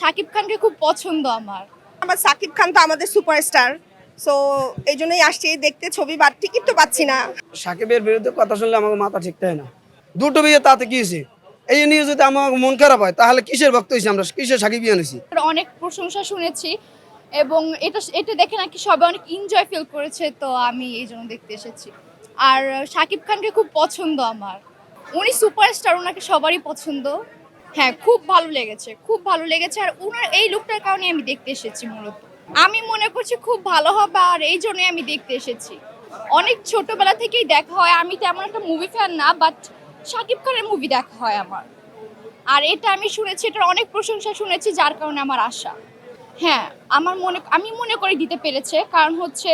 শাকিব খানকে খুব পছন্দ আমার। আমার সাকিব খান তো আমাদের সুপারস্টার সো এই জন্যই আসছি। দেখতে ছবি বা টিকিট তো পাচ্ছি না। সাকিবের বিরুদ্ধে কথা শুনলে আমার মাথা ঠিক থাকে না। দুটো বিয়ে তাতে কি হয়েছে? এই নিয়ে যদি আমার মন খারাপ হয় তাহলে কিসের ভক্ত হয়েছি আমরা? কিসের সাকিব আর অনেক প্রশংসা শুনেছি এবং এটা এটা দেখে নাকি সবাই অনেক এনজয় ফিল করেছে তো আমি এই জন্য দেখতে এসেছি। আর শাকিব খানকে খুব পছন্দ আমার। উনি সুপারস্টার ওনাকে সবারই পছন্দ। হ্যাঁ খুব ভালো লেগেছে, খুব ভালো লেগেছে। আর ওনার এই লুকটার কারণে আমি দেখতে এসেছি মূলত। আমি মনে করছি খুব ভালো হবে আর এই জন্যই আমি দেখতে এসেছি। অনেক ছোটবেলা থেকেই দেখা হয়, আমি তেমন একটা মুভি ফ্যান না বাট শাকিব খানের মুভি দেখা হয় আমার। আর এটা আমি শুনেছি, এটার অনেক প্রশংসা শুনেছি, যার কারণে আমার আশা। হ্যাঁ আমার মনে, আমি মনে করে দিতে পেরেছে, কারণ হচ্ছে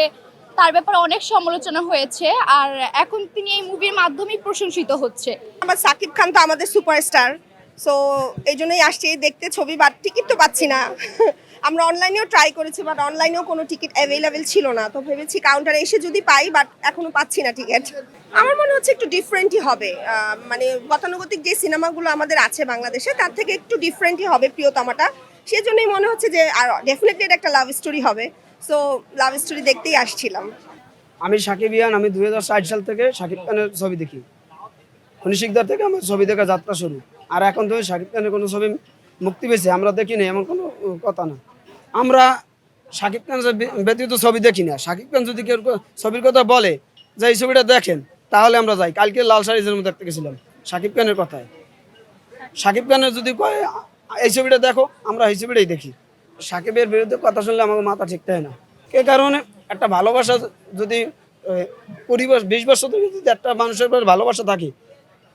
তার ব্যাপারে অনেক সমালোচনা হয়েছে, আর এখন তিনি এই মুভির মাধ্যমেই প্রশংসিত হচ্ছে। আমার সাকিব খান তো আমাদের সুপারস্টার সো এই জন্যই আসছি দেখতে ছবি বা টিকিট তো পাচ্ছি না। আমরা অনলাইনেও ট্রাই করেছি বাট অনলাইনেও কোনো টিকিট অ্যাভেলেবেল ছিল না। তো ভেবেছি কাউন্টারে এসে যদি পাই বাট এখনও পাচ্ছি না টিকিট আমার মনে হচ্ছে একটু ডিফারেন্টই হবে। মানে গতানুগতিক যে সিনেমাগুলো আমাদের আছে বাংলাদেশে, তার থেকে একটু ডিফারেন্টই হবে প্রিয়তমাটা। সেই জন্যই মনে হচ্ছে যে, আর ডেফিনেটলি একটা লাভ স্টোরি হবে। সো লাভ স্টোরি দেখতেই আসছিলাম। আমি সাকিব ইয়ান, আমি দুই সাল থেকে সাকিব খানের ছবি দেখি। অনিশিকদার থেকে আমার ছবি দেখা যাত্রা শুরু। আর এখন তো শাকিব খানের কোনো ছবি মুক্তি পেয়েছে, আমরা দেখি না এমন কোনো কথা না। আমরা শাকিব খান ব্যতীত ছবি দেখি না। শাকিব খান যদি কেউ ছবির কথা বলে যে এই ছবিটা দেখেন, তাহলে আমরা যাই। কালকে লাল শাড়ি সিনেমা দেখতে গেছিলাম শাকিব খানের কথায়। শাকিব খানের যদি কয় এই ছবিটা দেখো, আমরা এই ছবিটাই দেখি। সাকিবের বিরুদ্ধে কথা শুনলে আমাকে মাথা ঠিক থাকে না। এ কারণে একটা ভালোবাসা যদি কুড়ি বছর, বিশ বছর যদি একটা মানুষের ভালোবাসা থাকে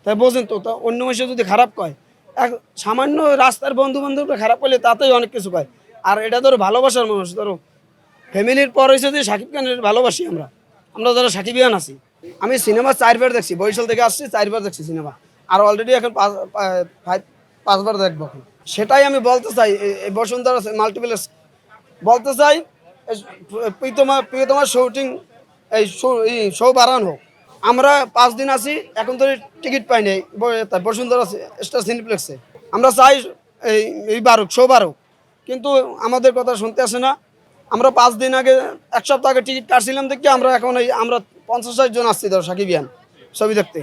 তাই বোঝেন তো, তা অন্য মানুষের যদি খারাপ কয়, এক সামান্য রাস্তার বন্ধু বান্ধবরা খারাপ করলে তাতেই অনেক কিছু কয় আর এটা ধরো ভালোবাসার মানুষ, ধরো ফ্যামিলির পর হয়েছে যে সাকিব খানের ভালোবাসি আমরা আমরা যারা সাকিবিয়ান আছি। আমি সিনেমা চারবার দেখছি, বরিশাল থেকে আসছি, চারবার দেখছি সিনেমা। আর অলরেডি এখন ফাইভ- পাঁচবার দেখব সেটাই আমি বলতে চাই বসুন্ধরা মাল্টিপ্লেক্স বলতে চাই প্রিয়তমা প্রিয়তমার শুটিং এই শো বাড়ানো। হোক আমরা পাঁচ দিন আছি, এখন তো টিকিট পাই নাই। বসুন্ধরা স্টার সিনেপ্লেক্সে। আমরা চাই এই এই বারুক, শো বারুক। কিন্তু আমাদের কথা শুনতে আসে না। আমরা পাঁচ দিন আগে, এক সপ্তাহ আগে টিকিট কাটছিলাম দেখি আমরা এখন এই, আমরা পঞ্চাশ ষাট জন আসছি ধর সাকিবিয়ান ছবি দেখতে।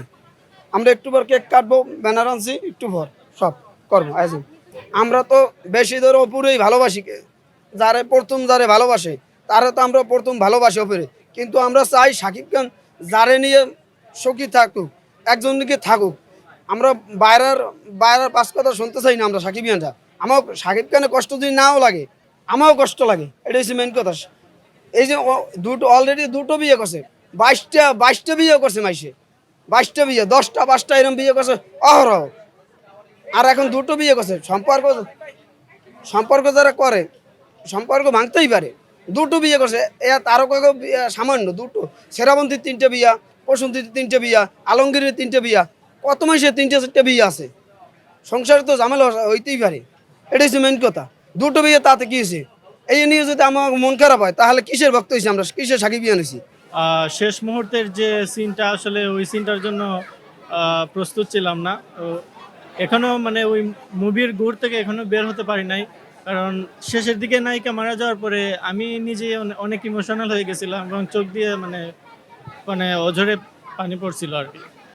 আমরা একটু পর কেক কাটবো, ব্যানার আনছি, একটু পর সব করব আয়োজন আমরা তো বেশি ধরে অপুরেই ভালোবাসি যারে প্রথম যারে ভালোবাসে, তারা তো আমরা প্রথম ভালোবাসি অপুরে কিন্তু আমরা চাই সাকিব খান যারে নিয়ে সখী থাকুক একজনকে থাকুক। আমরা বাইরের বাইরের পাশ কথা শুনতে চাই না আমরা সাকিবিয়ানরা আমার সাকিব খানের কষ্ট যদি নাও লাগে আমারও কষ্ট লাগে। এটাই হচ্ছে মেন কথা। এই যে দুটো অলরেডি দুটো বিয়ে করছে। বাইশটা বাইশটা বিয়ে করছে মাইসে বাইশটা বিয়ে, দশটা, পাঁচটা এরকম বিয়ে করছে, অহরহ। আর এখন দুটো বিয়ে করছে। সম্পর্ক সম্পর্ক যারা করে, সম্পর্ক ভাঙতেই পারে। দুটো বিয়ে করছে। এ তারও কেউ সামান্য দুটো। সেরাবন্তীর তিনটে বিয়া বসন্তীর তিনটে বিয়া আলমগীরের তিনটে বিয়া কত মাসে তিনটে চারটে বিয়ে আছে? সংসারে তো ঝামেলা হইতেই পারে। এটাই হচ্ছে মেন কথা। দুটো বিয়ে তাতে কি হয়েছে? এই নিয়ে যদি আমার মন খারাপ হয় তাহলে কিসের ভক্ত হয়েছি আমরা? কিসের আনেছি? আহ, শেষ মুহূর্তের যে সিনটা আসলে ওই সিনটার জন্য প্রস্তুত ছিলাম না। এখনও মানে ওই মুভির গুড় থেকে এখনও বের হতে পারি নাই। কারণ শেষের দিকে নায়িকা মারা যাওয়ার পরে আমি নিজে অনেক ইমোশনাল হয়ে গেছিলাম এবং চোখ দিয়ে মানে মানে অঝরে পানি পড়ছিল আর কি।